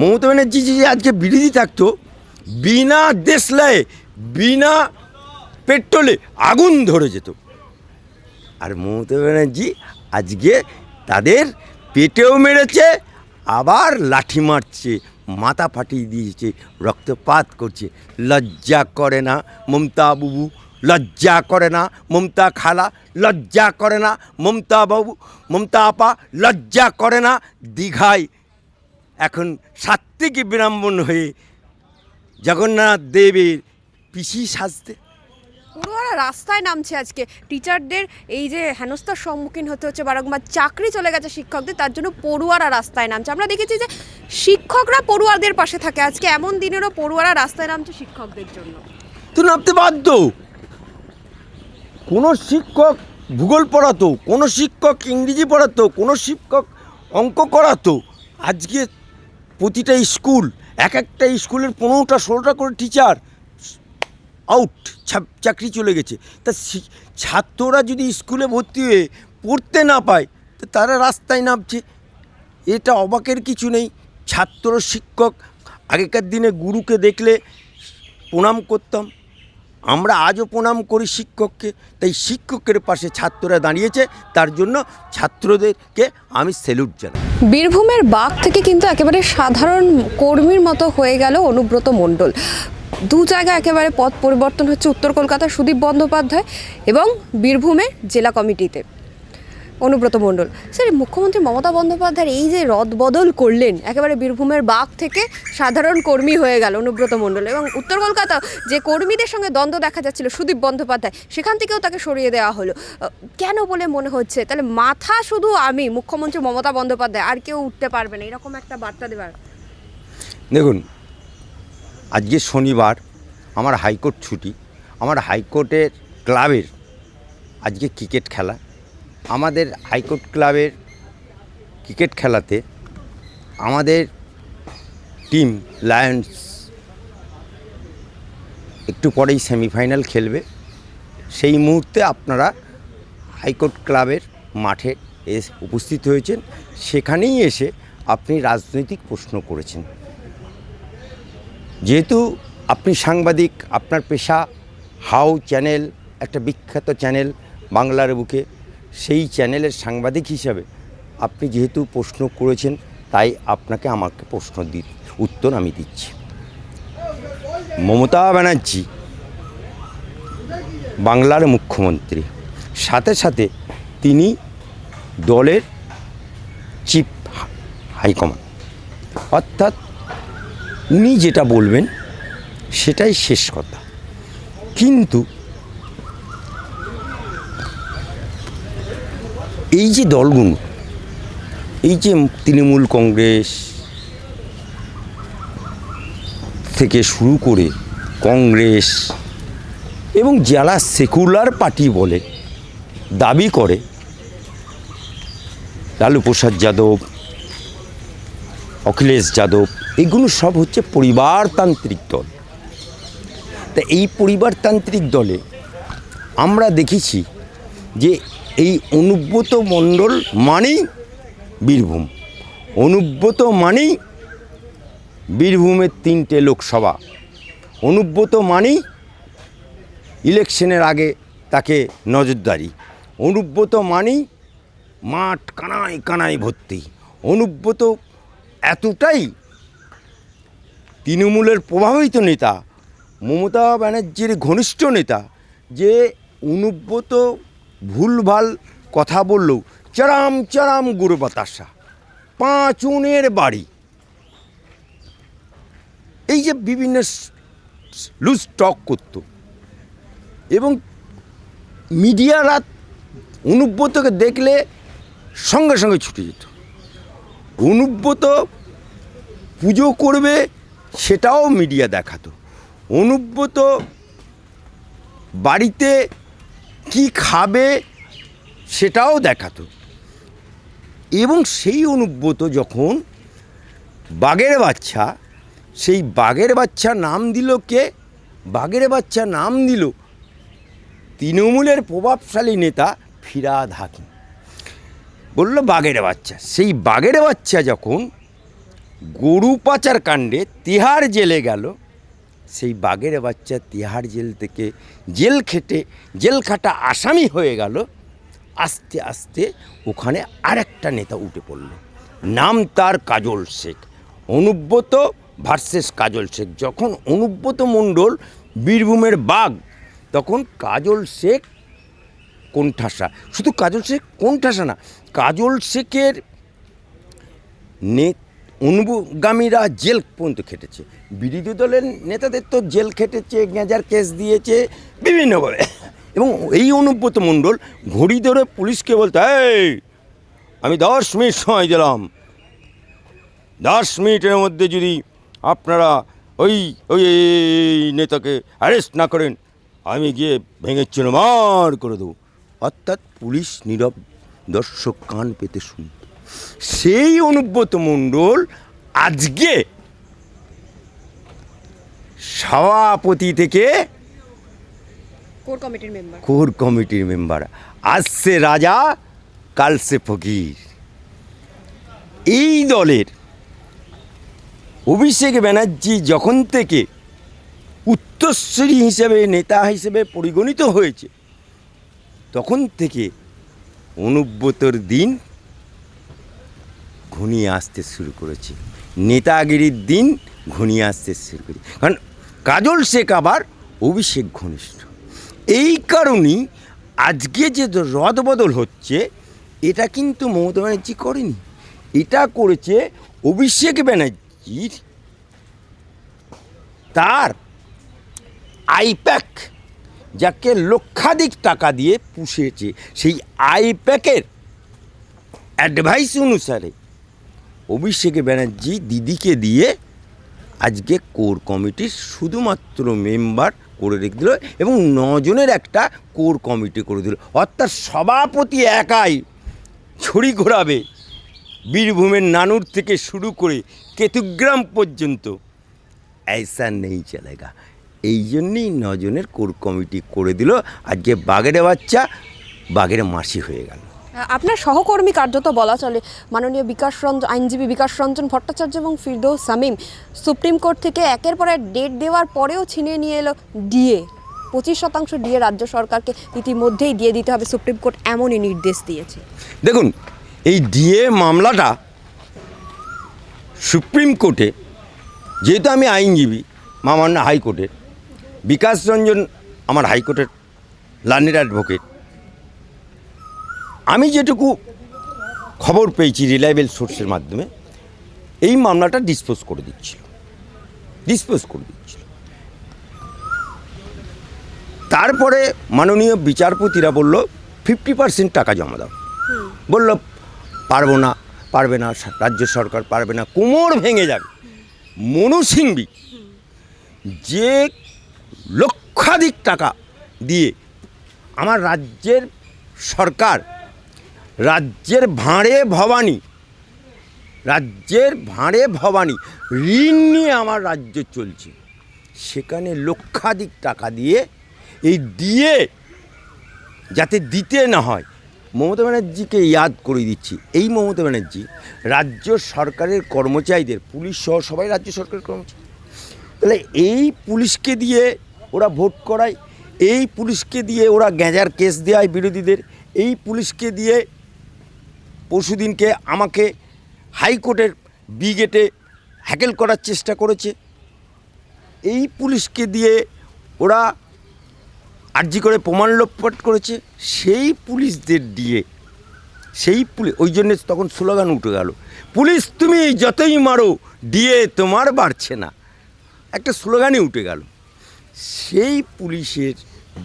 মমতা ব্যানার্জি যে আজকে বিরোধী থাকতো, বিনা দেশলায়, বিনা পেট্রোলে আগুন ধরে যেত। আর মমতা ব্যানার্জি আজকে তাদের পেটেও মেরেছে, আবার লাঠি মারছে, মাথা ফাটিয়ে দিয়েছে, রক্তপাত করছে। লজ্জা করে না মমতা বাবু, লজ্জা করে না মমতা খালা, লজ্জা করে না মমতা বাবু, মমতা আপা, লজ্জা করে না দীঘায় এখন সাত্বিক বিড়ম্বন হয়ে জগন্নাথ দেবের পিসি সাজতে। পড়ুয়ারা রাস্তায় নামছে আজকে। টিচারদের এই যে হেনস্থার সম্মুখীন হতে হচ্ছে বারংবার চাকরি চলে গেছে শিক্ষকদের তার জন্য পড়ুয়ারা রাস্তায় নামছে। আমরা দেখেছি যে শিক্ষকরা পড়ুয়াদের পাশে থাকে আজকে। এমন দিনেরও পড়ুয়ারা রাস্তায় নামছে শিক্ষকদের জন্য। তো নামতে বাধ্য? কোনো শিক্ষক ভূগোল পড়াতো কোনো শিক্ষক ইংরেজি পড়াতো কোনো শিক্ষক অঙ্ক করাতো আজকে প্রতিটা স্কুল, এক একটা স্কুলের পনেরোটা, ষোলোটা করে টিচার আউট চাকরি চলে গেছে। তা ছাত্ররা যদি স্কুলে ভর্তি হয়ে পড়তে না পায়, তো তারা রাস্তায় নামছে। এটা অবাকের কিছু নেই। ছাত্র, শিক্ষক, আগেকার দিনে গুরুকে দেখলে প্রণাম করতাম। আমরা আজও প্রণাম করি শিক্ষককে। তাই শিক্ষকের পাশে ছাত্ররা দাঁড়িয়েছে। তার জন্য ছাত্রদেরকে আমি স্যালুট জানাই। বীরভূমের বাঘ থেকে কিন্তু একেবারে সাধারণ কর্মীর মতো হয়ে গেল অনুব্রত মণ্ডল। দু জায়গা একেবারে পথ পরিবর্তন হচ্ছে, উত্তর কলকাতার সুদীপ বন্দ্যোপাধ্যায় এবং বীরভূমে জেলা কমিটিতে। অনুব্রত মণ্ডল। স্যার, মুখ্যমন্ত্রী মমতা বন্দ্যোপাধ্যায়ের এই যে রদ বদল করলেন, একেবারে বীরভূমের বাঘ থেকে সাধারণ কর্মী হয়ে গেল অনুব্রত মণ্ডল এবং উত্তর কলকাতা যে কর্মীদের সঙ্গে দ্বন্দ্ব দেখা যাচ্ছিল সুদীপ বন্দ্যোপাধ্যায়, সেখান থেকেও তাকে সরিয়ে দেওয়া হলো। কেন বলে মনে হচ্ছে? তাহলে মাথা শুধু আমি, মুখ্যমন্ত্রী মমতা বন্দ্যোপাধ্যায়, আর কেউ উঠতে পারবে না। এরকম একটা বার্তা দেবার দেখুন, আজকে শনিবার, আমার হাইকোর্ট ছুটি। আমার হাইকোর্টের ক্লাবের আজকে ক্রিকেট খেলা। আমাদের হাইকোর্ট ক্লাবের ক্রিকেট খেলাতে আমাদের টিম লায়ন্স একটু পরেই সেমিফাইনাল খেলবে। সেই মুহূর্তে আপনারা হাইকোর্ট ক্লাবের মাঠে এসে উপস্থিত হয়েছেন। সেখানেই এসে আপনি রাজনৈতিক প্রশ্ন করেছেন। যেহেতু আপনি সাংবাদিক, আপনার পেশা, হাউ চ্যানেল, একটা বিখ্যাত চ্যানেল বাংলার বুকে সেই চ্যানেলের সাংবাদিক হিসাবে আপনি যেহেতু প্রশ্ন করেছেন, তাই আপনাকে আমাকে প্রশ্ন দি, উত্তর আমি দিচ্ছি। মমতা ব্যানার্জি, বাংলার মুখ্যমন্ত্রী। সাথে সাথে তিনি দলের চিফ হাইকমান্ড। অর্থাৎ উনি যেটা বলবেন, সেটাই শেষ কথা। কিন্তু এই যে দলগুলো, এই যে তৃণমূল কংগ্রেস থেকে শুরু করে কংগ্রেস এবং যারা সেকুলার পার্টি বলে দাবি করে, লালু প্রসাদ যাদব, অখিলেশ যাদব, এগুলো সব হচ্ছে পরিবারতান্ত্রিক দল। তা এই পরিবারতান্ত্রিক দলে আমরা দেখেছি যে এই অনুব্রত মণ্ডল মানেই বীরভূম। অনুব্রত মানেই বীরভূমের তিনটে লোকসভা। অনুব্রত মানেই ইলেকশনের আগে তাকে নজরদারি। অনুব্রত মানেই মাঠ কানায় কানায় ভর্তি। অনুব্রত এতটাই তৃণমূলের প্রভাবিত নেতা, মমতা ব্যানার্জির ঘনিষ্ঠ নেতা যে অনুব্রত ভুলভাল কথা বললেও চরাম চরাম গুরু বাতাসা পাঁচুনের বাড়ি। এই যে বিভিন্ন লুজ টক করতো এবং মিডিয়ারা অনুব্রতকে দেখলে সঙ্গে সঙ্গে ছুটে যেত। অনুব্রত পুজো করবে সেটাও মিডিয়া দেখাতো। অনুব্রত বাড়িতে কি খাবে সেটাও দেখাতো। এবং সেই অনুব্রত যখন বাঘের বাচ্চা, সেই বাঘের বাচ্চা নাম দিল কে? বাঘের বাচ্চা নাম দিল তৃণমূলের প্রভাবশালী নেতা ফিরাদ হাকিম। বলল, বাঘের বাচ্চা। সেই বাঘের বাচ্চা যখন গরু পাচার কাণ্ডে তিহার জেলে গেল সেই বাঘের বাচ্চা তিহার জেল থেকে জেল খেটে, জেল খাটা আসামি হয়ে গেল। আস্তে আস্তে ওখানে আরেকটা নেতা উঠে পড়ল। নাম তার কাজল শেখ, অনুব্রত ভার্সেস কাজল শেখ। যখন অনুব্রত মণ্ডল বীরভূমের বাঘ, তখন কাজল শেখ কোণঠাসা। শুধু কাজল শেখ কোণঠাসা না, কাজল শেখের নে অনুগামীরা জেল পর্যন্ত খেটেছে। বিরোধী দলের নেতাদের তো জেল খেটেছে গেঁজার কেস দিয়েছে বিভিন্নভাবে এবং এই অনুব্রত মণ্ডল ঘড়ি ধরে পুলিশকে বলতে, এই, আমি দশ মিনিট সময় দিলাম। দশ মিনিটের মধ্যে যদি আপনারা ওই ওই নেতাকে অ্যারেস্ট না করেন, আমি গিয়ে ভেঙে চুরমার করে দেবো। অর্থাৎ পুলিশ নীরব দর্শক কান পেতে শুনত সেই অনুব্রত মণ্ডল আজকে সভাপতি থেকে কোর কমিটির মেম্বার কোর কমিটির মেম্বার আসছে রাজা কালসে ফকির। এই দলের অভিষেক ব্যানার্জি যখন থেকে উত্তরস্বরী হিসেবে নেতা হিসেবে পরিগণিত হয়েছে তখন থেকে অনুব্রতর দিন ঘনিয়ে আসতে শুরু করেছে। নেতাগিরির দিন ঘনিয়ে আসতে শুরু করেছে। কারণ কাজল শেখ আবার অভিষেক ঘনিষ্ঠ। এই কারণেই আজকে যে রদবদল হচ্ছে, এটা কিন্তু মমতা ব্যানার্জি করেনি। এটা করেছে অভিষেক ব্যানার্জির তার আইপ্যাক, যাকে লক্ষাধিক টাকা দিয়ে পুষেছে সেই আইপ্যাকের অ্যাডভাইস অনুসারে অভিষেক ব্যানার্জি দিদিকে দিয়ে আজকে কোর কমিটির শুধুমাত্র মেম্বার করে রেখে দিল এবং নজনের একটা কোর কমিটি করে দিল। অর্থাৎ সভাপতি একাই ছড়ি ঘোরাবে। বীরভূমের নানুর থেকে শুরু করে কেতুগ্রাম পর্যন্ত। ऐसा নেই চলেগা। এই জন্যেই নজনের কোর কমিটি করে দিল। আজকে বাঘের বাচ্চা বাঘের মাসি হয়ে গেল। আপনার সহকর্মী কার্যত বলা চলে। মাননীয় বিকাশ রঞ্জন, আইনজীবী বিকাশ রঞ্জন ভট্টাচার্য এবং ফিরদৌস সামিম সুপ্রিম কোর্ট থেকে একের পর এক ডেট দেওয়ার পরেও ছিনিয়ে নিয়ে এলো ডিএ। পঁচিশ শতাংশ ডিএ রাজ্য সরকারকে ইতিমধ্যেই দিয়ে দিতে হবে। সুপ্রিম কোর্ট এমনই নির্দেশ দিয়েছে। দেখুন, এই ডিএ মামলাটা সুপ্রিম কোর্টে, যেহেতু আমি আইনজীবী মামান্য হাইকোর্টের, বিকাশ রঞ্জন আমার হাইকোর্টের লার্নের অ্যাডভোকেট আমি যেটুকু খবর পেয়েছি রিলায়েবল সোর্সের মাধ্যমে এই মামলাটা ডিসপোজ করে দিচ্ছিল। ডিসপোজ করে দিচ্ছিল। তারপরে মাননীয় বিচারপতিরা বলল ফিফটি পার্সেন্ট টাকা জমা দাও। বলল পারব না পারবে না রাজ্য সরকার পারবে না কোমর ভেঙে যাবে। মনু সিংবি যে লক্ষাধিক টাকা দিয়ে আমার রাজ্যের সরকার রাজ্যের ভাঁড়ে ভবানী। রাজ্যের ভাঁড়ে ভবানী। ঋণ নিয়ে আমার রাজ্য চলছে। সেখানে লক্ষাধিক টাকা দিয়ে এই দিয়ে যাতে দিতে না হয়, মমতা ব্যানার্জিকে ইয়াদ করে দিচ্ছি। এই মমতা ব্যানার্জি রাজ্য সরকারের কর্মচারীদের, পুলিশ সহ সবাই রাজ্য সরকারের কর্মচারী। তাহলে এই পুলিশকে দিয়ে ওরা ভোট করায়, এই পুলিশকে দিয়ে ওরা গ্যাঁজার কেস দেয় বিরোধীদের, এই পুলিশকে দিয়ে পরশুদিনকে আমাকে হাইকোর্টের বিগেটে হ্যাকেল করার চেষ্টা করেছে। এই পুলিশকে দিয়ে ওরা আর্জি করে প্রমাণ লোপাট করেছে। সেই পুলিশদের দিয়ে, সেই পুলিশ ওই জন্য তখন স্লোগান উঠে গেল, পুলিশ তুমি যতই মারো দিয়ে তোমার বাড়ছে না। একটা স্লোগানই উঠে গেল। সেই পুলিশের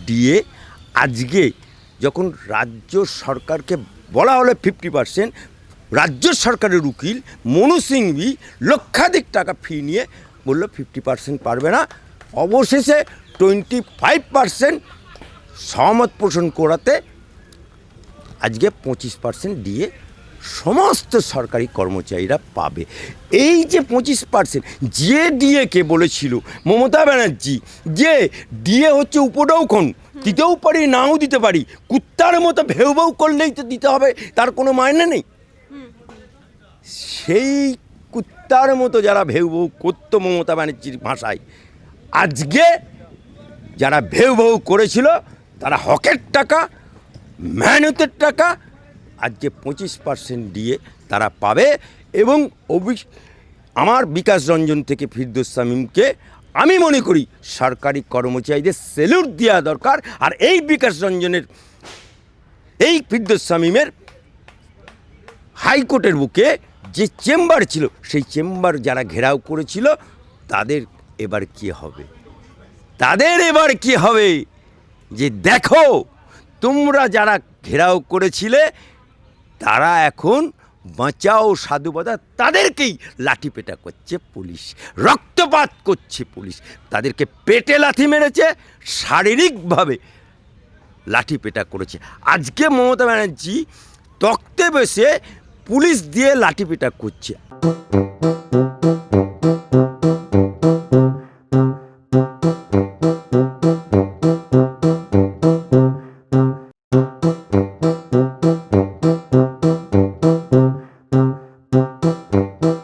দিয়ে আজকে যখন রাজ্য সরকারকে বলা হলো ফিফটি পার্সেন্ট রাজ্য সরকারের উকিল মনু সিংভি লক্ষাধিক টাকা ফি নিয়ে বলল ফিফটি পার্সেন্ট পারবে না। অবশেষে টোয়েন্টি ফাইভ পার্সেন্ট সহমত পোষণ করাতে আজকে পঁচিশ পার্সেন্ট দিয়ে সমস্ত সরকারি কর্মচারীরা পাবে। এই যে পঁচিশ পার্সেন্ট যে ডিএকে বলেছিল, মমতা ব্যানার্জি, যে ডিএ হচ্ছে উপডৌখন দিতেও পারি, নাও দিতে পারি। কুত্তার মতো ভেউ ভেউ করলেই তো দিতে হবে, তার কোনো মায়না নেই। সেই কুত্তার মতো যারা ভেউ ভেউ করতো মমতা ব্যানার্জির ভাষায়, আজকে যারা ভেউ ভেউ করেছিল, তারা হকের টাকা, মেহনতের টাকা, আজকে পঁচিশ পার্সেন্ট দিয়ে তারা পাবে এবং অভি আমার বিকাশ রঞ্জন থেকে ফিরদোস শামীমকে আমি মনে করি সরকারি কর্মচারীদের সেলুট দেওয়া দরকার আর এই বিকাশ রঞ্জনের, এই শামীমের হাইকোর্টের বুকে যে চেম্বার ছিল, সেই চেম্বার যারা ঘেরাও করেছিল, তাদের এবার কি হবে? তাদের এবার কি হবে? যে দেখো, তোমরা যারা ঘেরাও করেছিলে, তারা এখন বাঁচাও, সাধুবাদা। তাদেরকেই লাঠি পেটা করছে পুলিশ, রক্তপাত করছে পুলিশ। তাদেরকে পেটে লাথি মেরেছে, শারীরিকভাবে লাঠি পেটা করেছে। আজকে মমতা ব্যানার্জি তক্তে বসে পুলিশ দিয়ে লাঠি পেটা করছে।